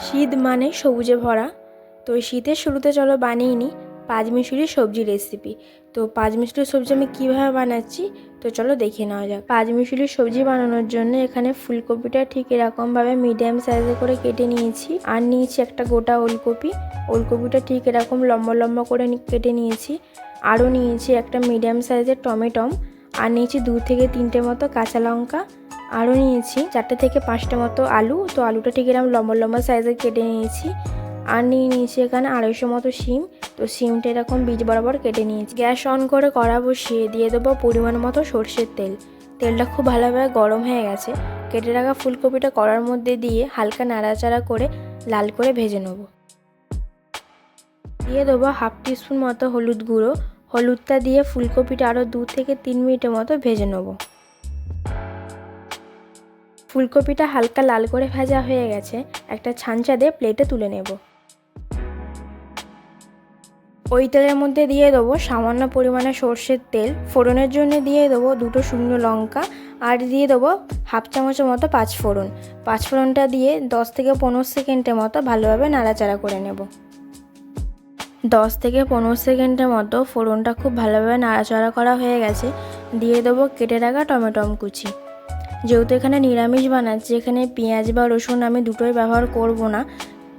শীত মানে সবুজে ভরা। তো শীতের শুরুতে চলো বানিয়ে নিই পাঁচমিশুরি সবজি রেসিপি তো পাঁচমিশুরি সবজি আমি কীভাবে বানাচ্ছি? তো চলো দেখে নেওয়া যাক। পাঁচমিশুরি সবজি বানানোর জন্য এখানে ফুলকপিটা ঠিক এরকমভাবে মিডিয়াম সাইজে করে কেটে নিয়েছি। আর নিয়েছি একটা গোটা ওলকপি। ওলকপিটা ঠিক এরকম লম্বা লম্বা করে কেটে নিয়েছি। আরও নিয়েছি একটা মিডিয়াম সাইজের টমেটম। আর নিয়েছি দু থেকে তিনটে মতো কাঁচা লঙ্কা। আরও নিয়েছি চারটে থেকে পাঁচটা মতো আলু। তো আলুটা ঠিক এরকম লম্বা লম্বা সাইজে কেটে নিয়েছি। আর নিয়ে নিয়েছি এখানে আড়াইশো মতো শিম। তো শিমটা এরকম বীজ বরাবর কেটে নিয়েছি। গ্যাস অন করে কড়া বসিয়ে দিয়ে দেবো পরিমাণ মতো সর্ষের তেল। তেলটা খুব ভালোভাবে গরম হয়ে গেছে। কেটে রাখা ফুলকপিটা কড়ার মধ্যে দিয়ে হালকা নাড়াচাড়া করে লাল করে ভেজে নেব। দিয়ে দেবো হাফ টিস্পুন মতো হলুদ গুঁড়ো। হলুদটা দিয়ে ফুলকপিটা আরও দু থেকে তিন মিনিটের মতো ভেজে নেব। ফুলকপিটা হালকা লাল করে ভাজা হয়ে গেছে, একটা ছাঁচা দিয়ে প্লেটে তুলে নেব। ওই তেলের মধ্যে দিয়ে দেবো সামান্য পরিমাণে সর্ষের তেল, ফোড়নের জন্য দিয়ে দেবো দুটো শুকনো লঙ্কা, আর দিয়ে দেবো হাফ চামচের মতো পাঁচ ফোড়ন পাঁচ ফোড়নটা দিয়ে দশ থেকে পনেরো সেকেন্ডের মতো ভালোভাবে নাড়াচাড়া করে নেব। দশ থেকে পনেরো সেকেন্ডের মতো ফোড়নটা খুব ভালোভাবে নাড়াচাড়া করা হয়ে গেছে। দিয়ে দেবো কেটে রাখা টমেটম কুচি। যেহেতু এখানে নিরামিষ বানাচ্ছি, এখানে পেঁয়াজ বা রসুন আমি দুটোই ব্যবহার করব না।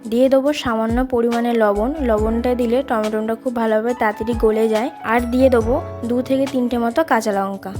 দিয়ে দেবো সামান্য পরিমাণে লবণ। লবণটা দিলে টমেটোটা খুব ভালোভাবে তাড়াতাড়ি গলে যায়। আর দিয়ে দেবো দু থেকে তিনটে মতো কাঁচা লঙ্কা।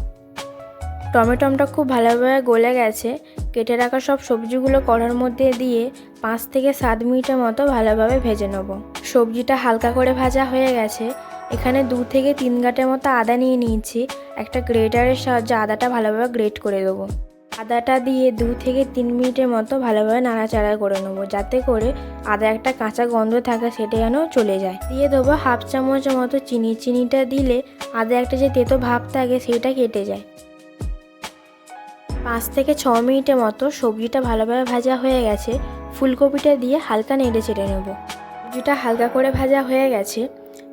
টমেটোমটা খুব ভালোভাবে গলে গেছে। কেটে রাখা সব সবজিগুলো কড়ার মধ্যে দিয়ে পাঁচ থেকে সাত মিনিটের মতো ভালোভাবে ভেজে নেব। সবজিটা হালকা করে ভাজা হয়ে গেছে। এখানে দু থেকে তিন গাঁটের মতো আদা নিয়ে নিয়েছি। একটা গ্রেটারের সাহায্যে আদাটা ভালোভাবে গ্রেট করে দেবো। আদাটা দিয়ে দু থেকে তিন মিনিটের মতো ভালোভাবে নাড়াচাড়া করে নেব। যাতে করে আদা একটা কাঁচা গন্ধ থাকে সেটা যেন চলে যায়। দিয়ে দেবো হাফ চামচের মতো চিনি। চিনিটা দিলে আদা একটা যে তেতো ভাব থাকে সেটা কেটে যায়। পাঁচ থেকে ছ মিনিটের মতো সবজিটা ভালোভাবে ভাজা হয়ে গেছে। ফুলকপিটা দিয়ে হালকা নেড়ে চেড়ে নেব। সবজিটা হালকা করে ভাজা হয়ে গেছে।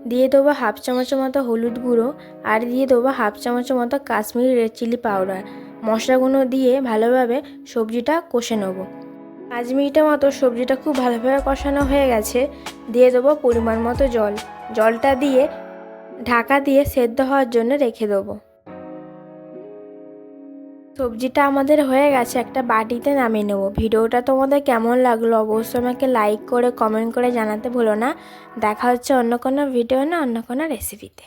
দিয়ে দেবো হাফ চামচের মতো হলুদ গুঁড়ো। আর দিয়ে দেবো হাফ চামচের মতো কাশ্মীরি রেড চিলি পাউডার। মশলাগুলো দিয়ে ভালোভাবে সবজিটা কষে নেব। পাঁচ মিনিটের মতো সবজিটা খুব ভালোভাবে কষানো হয়ে গেছে। দিয়ে দেবো পরিমাণ মতো জল। জলটা দিয়ে ঢাকা দিয়ে সেদ্ধ হওয়ার জন্য রেখে দেবো। সবজিটা আমাদের হয়ে গেছে, একটা বাটিতে নামিয়ে নেব। ভিডিওটা তোমাদের কেমন লাগল অবশ্যই আমাকে লাইক করে কমেন্ট করে জানাতে ভুলো না। দেখা হচ্ছে অন্য কোনো ভিডিও না, অন্য কোনো রেসিপিতে